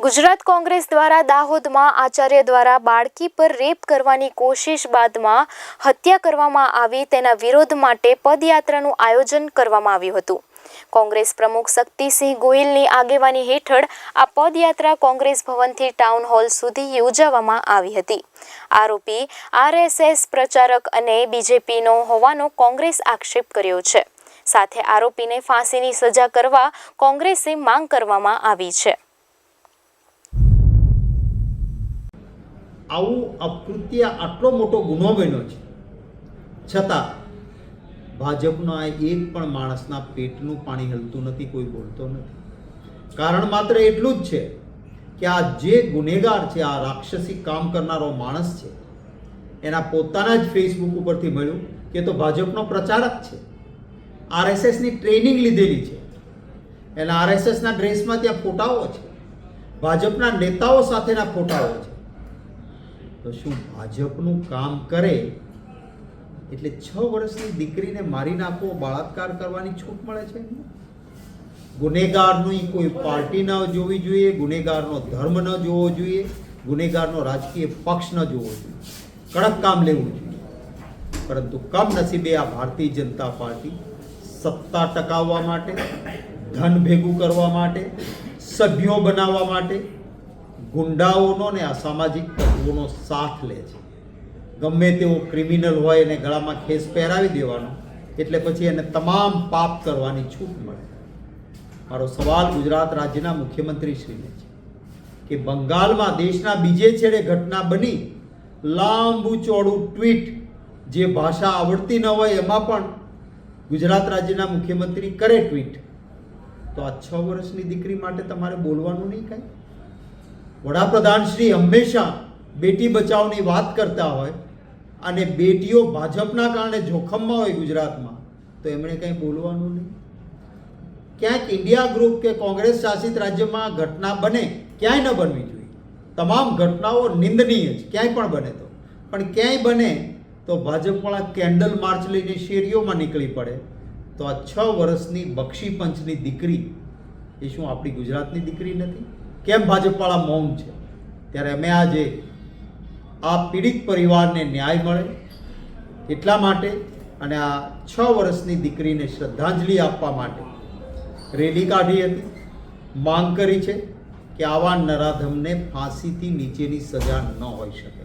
ગુજરાત કોંગ્રેસ દ્વારા દાહોદમાં આચાર્ય દ્વારા બાળકી પર રેપ કરવાની કોશિશ બાદમાં હત્યા કરવામાં આવી તેના વિરોધ માટે પદયાત્રાનું આયોજન કરવામાં આવ્યું હતું. કોંગ્રેસ પ્રમુખ શક્તિસિંહ ગોહિલની આગેવાની હેઠળ આ પદયાત્રા કોંગ્રેસ ભવનથી ટાઉન હોલ સુધી યોજવામાં આવી હતી. આરોપી આરએસએસ પ્રચારક અને બીજેપીનો હોવાનો કોંગ્રેસ આક્ષેપ કર્યો છે. સાથે આરોપીને ફાંસીની સજા કરવા કોંગ્રેસે માંગ કરવામાં આવી છે. આવું અકૃત્ય આટલો મોટો ગુનો બન્યો છે. છતાં ભાજપના એક પણ માણસના પેટનું પાણી હલતું નથી, કોઈ બોલતો નથી. કારણ માત્ર એટલું જ છે કે આ જે ગુનેગાર છે, આ રાક્ષસી કામ કરનારો માણસ છે, એના પોતાના જ ફેસબુક ઉપરથી મળ્યું કે તો ભાજપનો પ્રચારક છે. આરએસએસની ટ્રેનિંગ લીધેલી છે. એના આરએસએસના ડ્રેસમાં ત્યાં ફોટાઓ છે. ભાજપના નેતાઓ સાથેના ફોટાઓ છે. તો શું ભાજપનું કામ કરે? એટલે છ વર્ષની દીકરીને મારી નાખવો બળાત્કાર કરવાની છૂટ મળે છે ગુનેગારની કોઈ પાર્ટી ન જોવી જોઈએ, ગુનેગારનો ધર્મ ન જોવો જોઈએ, ગુનેગારનો રાજકીય પક્ષ ન જોવો જોઈએ. કડક કામ લેવું જોઈએ. પરંતુ કમનસીબે આ ભારતીય જનતા પાર્ટી સત્તા ટકાવવા માટે, ધન ભેગું કરવા માટે, સભ્યો બનાવવા માટે ગુંડાઓનો ને અસામાજિક તત્વોનો સાથ લે છે. ગમે તેવો ક્રિમિનલ હોય એને ગળામાં ખેસ પહેરાવી દેવાનો, એટલે પછી એને તમામ પાપ કરવાની છૂટ મળે. મારો સવાલ ગુજરાત રાજ્યના મુખ્યમંત્રીશ્રીને છે કે બંગાળમાં દેશના બીજે છેડે ઘટના બની, લાંબુ ચોડું ટ્વીટ જે ભાષા આવડતી ન હોય એમાં પણ ગુજરાત રાજ્યના મુખ્યમંત્રી કરે ટ્વીટ. તો આ છ વર્ષની દીકરી માટે તમારે બોલવાનું નહીં કાંઈ? વડાપ્રધાન શ્રી હંમેશા બેટી બચાવની વાત કરતા હોય અને બેટીઓ ભાજપના કારણે જોખમમાં હોય ગુજરાતમાં, તો એમણે કંઈ બોલવાનું નહીં. ક્યાંક ઇન્ડિયા ગ્રુપ કે કોંગ્રેસ શાસિત રાજ્યમાં ઘટના બને ક્યાંય ન બનવી જોઈએ. તમામ ઘટનાઓ નિંદનીય છે, ક્યાંય પણ બને તો. પણ ક્યાંય બને તો ભાજપવાળા કેન્ડલ માર્ચ લઈને શેરીઓમાં નીકળી પડે. તો આ છ વર્ષની બક્ષી પંચની દીકરી, એ શું આપણી ગુજરાતની દીકરી નથી? કેમ ભાજપવાળા મૌન છે? ત્યારે અમે આજે આ પીડિત પરિવારને ન્યાય મળે એટલા માટે અને આ છ વર્ષની દીકરીને શ્રદ્ધાંજલિ આપવા માટે રેલી કાઢી હતી. માંગ કરી છે કે આવા નરાધમને ફાંસીથી નીચેની સજા ન હોઈ શકે.